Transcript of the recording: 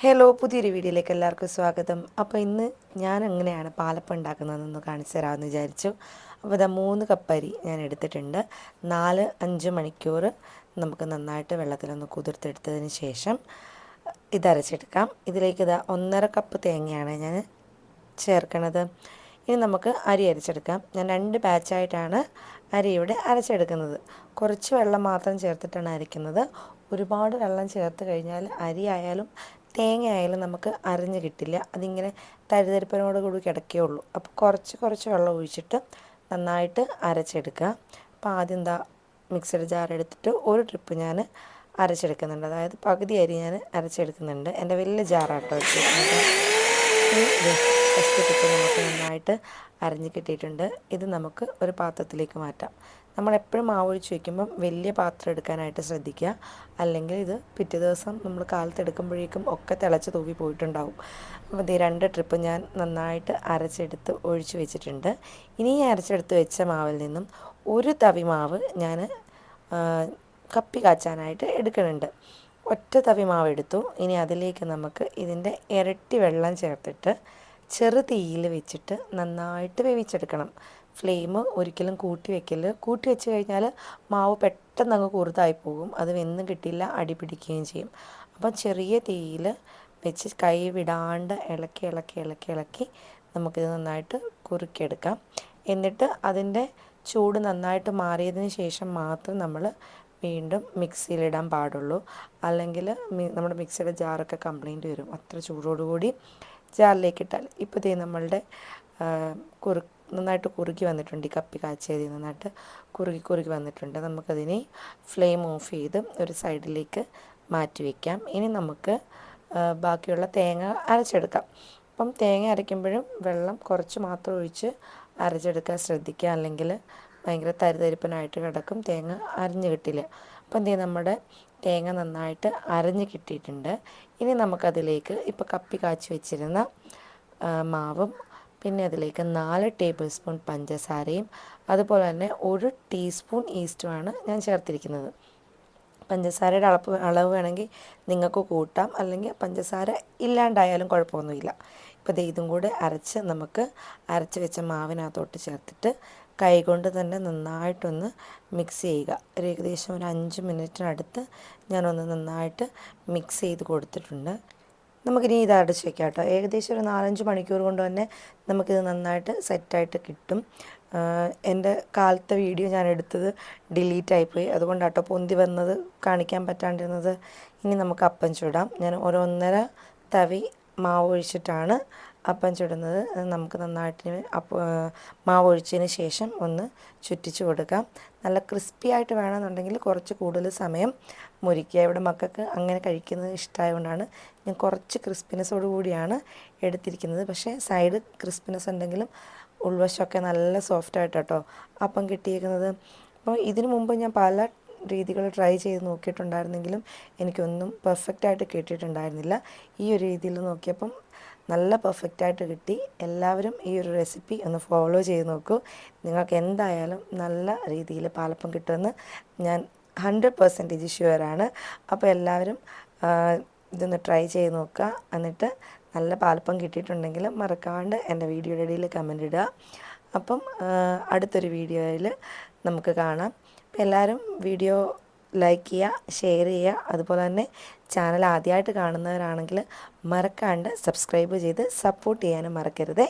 Hello പുതിയൊരു വീഡിയോയിലേക്ക് എല്ലാവർക്കും സ്വാഗതം. അപ്പോൾ ഇന്ന് ഞാൻ എങ്ങനെയാണ് പാലപ്പം ഉണ്ടാക്കുന്നതെന്ന് കാണിച്ചു തരാമെന്ന് വിചാരിച്ചു. അപ്പോൾ ഇതാ മൂന്ന് കപ്പരി ഞാൻ എടുത്തിട്ടുണ്ട്. നാല് അഞ്ച് മണിക്കൂർ നമുക്ക് നന്നായിട്ട് വെള്ളത്തിലൊന്ന് കുതിർത്തെടുത്തതിന് ശേഷം ഇതരച്ചെടുക്കാം ഇതിലേക്ക് ഇതാ ഒന്നര കപ്പ് തേങ്ങയാണ് ഞാൻ ചേർക്കണത്. ഇനി നമുക്ക് അരി അരച്ചെടുക്കാം. ഞാൻ രണ്ട് ബാച്ചായിട്ടാണ് അരി ഇവിടെ അരച്ചെടുക്കുന്നത്. കുറച്ച് വെള്ളം മാത്രം ചേർത്തിട്ടാണ് അരയ്ക്കുന്നത്. ഒരുപാട് വെള്ളം ചേർത്ത് കഴിഞ്ഞാൽ അരി ആയാലും തേങ്ങ ആയാലും നമുക്ക് അരഞ്ഞ് കിട്ടില്ല. അതിങ്ങനെ തരിതരിപ്പനോട് കൂടി കിടക്കേ ഉള്ളൂ. അപ്പോൾ കുറച്ച് കുറച്ച് വെള്ളം ഒഴിച്ചിട്ട് നന്നായിട്ട് അരച്ചെടുക്കുക. അപ്പോൾ ആദ്യം എന്താ മിക്സഡ് ജാർ എടുത്തിട്ട് ഒരു ട്രിപ്പ് ഞാൻ അരച്ചെടുക്കുന്നുണ്ട്. അതായത് പകുതി അരി ഞാൻ അരച്ചെടുക്കുന്നുണ്ട്. എന്റെ വലിയ ജാറാട്ടോ ഫസ്റ്റ് ട്രിപ്പ് നമുക്ക് നന്നായിട്ട് അരഞ്ഞ് കിട്ടിയിട്ടുണ്ട്. ഇത് നമുക്ക് ഒരു പാത്രത്തിലേക്ക് മാറ്റാം. നമ്മൾ മാവൊഴിച്ച് വയ്ക്കുമ്പം വലിയ പാത്രം എടുക്കാനായിട്ട് ശ്രദ്ധിക്കുക. അല്ലെങ്കിൽ ഇത് പിറ്റേ ദിവസം നമ്മൾ കാലത്ത് എടുക്കുമ്പോഴേക്കും ഒക്കെ തിളച്ച് തൂവി പോയിട്ടുണ്ടാവും. അപ്പോൾ ഇത് രണ്ട് ട്രിപ്പ് ഞാൻ നന്നായിട്ട് അരച്ചെടുത്ത് ഒഴിച്ച് വെച്ചിട്ടുണ്ട്. ഇനി ഈ അരച്ചെടുത്ത് വെച്ച മാവിൽ നിന്നും ഒരു തവി മാവ് ഞാൻ കപ്പി കാച്ചാനായിട്ട് എടുക്കുന്നുണ്ട്. ഒറ്റ തവി മാവ് എടുത്തു. ഇനി അതിലേക്ക് നമുക്ക് ഇതിന്റെ ഇരട്ടി വെള്ളം ചേർത്തിട്ട് ചെറു തീയിൽ വെച്ചിട്ട് നന്നായിട്ട് വേവിച്ചെടുക്കണം. ഫ്ലെയിം ഒരിക്കലും കൂട്ടി വെക്കൽ. കൂട്ടി വെച്ച് കഴിഞ്ഞാൽ മാവ് പെട്ടെന്ന് അങ്ങ് കുറുതായി പോകും അത് വെന്ന് കിട്ടില്ല അടി പിടിക്കുകയും ചെയ്യും. അപ്പം ചെറിയ തീയിൽ വെച്ച് കൈ വിടാണ്ട് ഇളക്കി ഇളക്കി ഇളക്കി ഇളക്കി നമുക്കിത് നന്നായിട്ട് കുറുക്കിയെടുക്കാം. എന്നിട്ട് അതിന്റെ ചൂട് നന്നായിട്ട് മാറിയതിന് ശേഷം മാത്രം നമ്മൾ വീണ്ടും മിക്സിയിലിടാൻ പാടുള്ളൂ. അല്ലെങ്കിൽ നമ്മുടെ മിക്സിയുടെ ജാറൊക്കെ കംപ്ലൈന്റ് വരും. അത്ര ചൂടോടുകൂടി ജാറിലേക്ക് ഇട്ടാൽ. ഇപ്പോൾ ഇതേ നമ്മളുടെ കുറു നന്നായിട്ട് കുറുകി വന്നിട്ടുണ്ട് ഈ കപ്പി കാച്ചിയതിൽ നന്നായിട്ട് കുറുകി കുറുകി വന്നിട്ടുണ്ട്. നമുക്കതിനെ ഫ്ലെയിം ഓഫ് ചെയ്ത് ഒരു സൈഡിലേക്ക് മാറ്റി വയ്ക്കാം ഇനി നമുക്ക് ബാക്കിയുള്ള തേങ്ങ അരച്ചെടുക്കാം. അപ്പം തേങ്ങ അരയ്ക്കുമ്പോഴും വെള്ളം കുറച്ച് മാത്രം ഒഴിച്ച് അരച്ചെടുക്കാൻ ശ്രദ്ധിക്കുക. അല്ലെങ്കിൽ ഭയങ്കര തരിതരിപ്പനായിട്ട് കിടക്കും തേങ്ങ അരഞ്ഞു കിട്ടില്ല. അപ്പം എന്ത് നമ്മുടെ തേങ്ങ നന്നായിട്ട് അരഞ്ഞ് കിട്ടിയിട്ടുണ്ട്. ഇനി നമുക്കതിലേക്ക് ഇപ്പോൾ കപ്പി കാച്ചി വെച്ചിരുന്ന മാവും പിന്നെ അതിലേക്ക് നാല് ടേബിൾ സ്പൂൺ പഞ്ചസാരയും അതുപോലെ തന്നെ ഒരു ടീസ്പൂൺ ഈസ്റ്റുമാണ് ഞാൻ ചേർത്തിരിക്കുന്നത്. പഞ്ചസാരയുടെ അളപ്പ് അളവ് വേണമെങ്കിൽ നിങ്ങൾക്ക് കൂട്ടാം അല്ലെങ്കിൽ പഞ്ചസാര ഇല്ലാണ്ടായാലും കുഴപ്പമൊന്നുമില്ല. ഇപ്പോൾ ഇതും കൂടെ അരച്ച് നമുക്ക് അരച്ച് വെച്ച മാവിനകത്തോട്ട് ചേർത്തിട്ട് കൈകൊണ്ട് തന്നെ നന്നായിട്ടൊന്ന് മിക്സ് ചെയ്യുക. ഒരു ഏകദേശം ഒരു അഞ്ച് മിനിറ്റിനടുത്ത് ഞാനൊന്ന് നന്നായിട്ട് മിക്സ് ചെയ്ത് കൊടുത്തിട്ടുണ്ട്. നമുക്കിനി ഇത് അടച്ച് വെക്കാം കേട്ടോ ഏകദേശം ഒരു നാലഞ്ച് മണിക്കൂർ കൊണ്ട് തന്നെ നമുക്കിത് നന്നായിട്ട് സെറ്റായിട്ട് കിട്ടും. എന്റെ കാലത്തെ വീഡിയോ ഞാൻ എടുത്തത് ഡിലീറ്റ് ആയിപ്പോയി. അതുകൊണ്ടാട്ടോ പൊന്തി വന്നത് കാണിക്കാൻ പറ്റാണ്ടിരുന്നത്. ഇനി നമുക്ക് അപ്പം ചുടാം. ഞാൻ ഒരു ഒന്നര തവി മാവ് ഒഴിച്ചിട്ടാണ് അപ്പം ചുടുന്നത്. നമുക്ക് നന്നായിട്ട് മാവ് ഒഴിച്ചതിന് ശേഷം ഒന്ന് ചുറ്റിച്ച് കൊടുക്കാം. നല്ല ക്രിസ്പി ആയിട്ട് വേണമെന്നുണ്ടെങ്കിൽ കുറച്ച് കൂടുതൽ സമയം മുരിക്കുക. ഇവിടെ മക്കൾക്ക് അങ്ങനെ കഴിക്കുന്നത് ഇഷ്ടമായതുകൊണ്ടാണ് ഞാൻ കുറച്ച് ക്രിസ്പിനെസ്സോട് കൂടിയാണ് എടുത്തിരിക്കുന്നത്. പക്ഷേ സൈഡ് ക്രിസ്പിനെസ് ഉണ്ടെങ്കിലും ഉൾവശമൊക്കെ നല്ല സോഫ്റ്റ് അപ്പം കിട്ടിയിരിക്കുന്നത് അപ്പോൾ ഇതിനു മുമ്പ് ഞാൻ പല രീതികൾ ട്രൈ ചെയ്ത് നോക്കിയിട്ടുണ്ടായിരുന്നെങ്കിലും എനിക്കൊന്നും പെർഫെക്റ്റായിട്ട് കിട്ടിയിട്ടുണ്ടായിരുന്നില്ല. ഈ ഒരു രീതിയിൽ നോക്കിയപ്പം നല്ല പെർഫെക്റ്റായിട്ട് കിട്ടി. എല്ലാവരും ഈ ഒരു റെസിപ്പി ഒന്ന് ഫോളോ ചെയ്ത് നോക്കൂ. നിങ്ങൾക്ക് എന്തായാലും നല്ല രീതിയിൽ പാലപ്പം കിട്ടുമെന്ന് ഞാൻ ഹൺഡ്രഡ് പെർസെന്റേജ് ഷുവറാണ് അപ്പോൾ എല്ലാവരും ഇതൊന്ന് ട്രൈ ചെയ്ത് നോക്കുക. എന്നിട്ട് നല്ല പാലപ്പം കിട്ടിയിട്ടുണ്ടെങ്കിൽ മറക്കാണ്ട് എന്റെ വീഡിയോയുടെ ഇടയിൽ കമന്റ് ഇടുക. അപ്പം അടുത്തൊരു വീഡിയോയിൽ നമുക്ക് കാണാം. എല്ലാവരും വീഡിയോ ലൈക്ക് ചെയ്യുക ഷെയർ ചെയ്യുക. അതുപോലെ തന്നെ ചാനൽ ആദ്യമായിട്ട് കാണുന്നവരാണെങ്കിൽ മറക്കാണ്ട് സബ്സ്ക്രൈബ് ചെയ്ത് സപ്പോർട്ട് ചെയ്യാനും മറക്കരുതേ.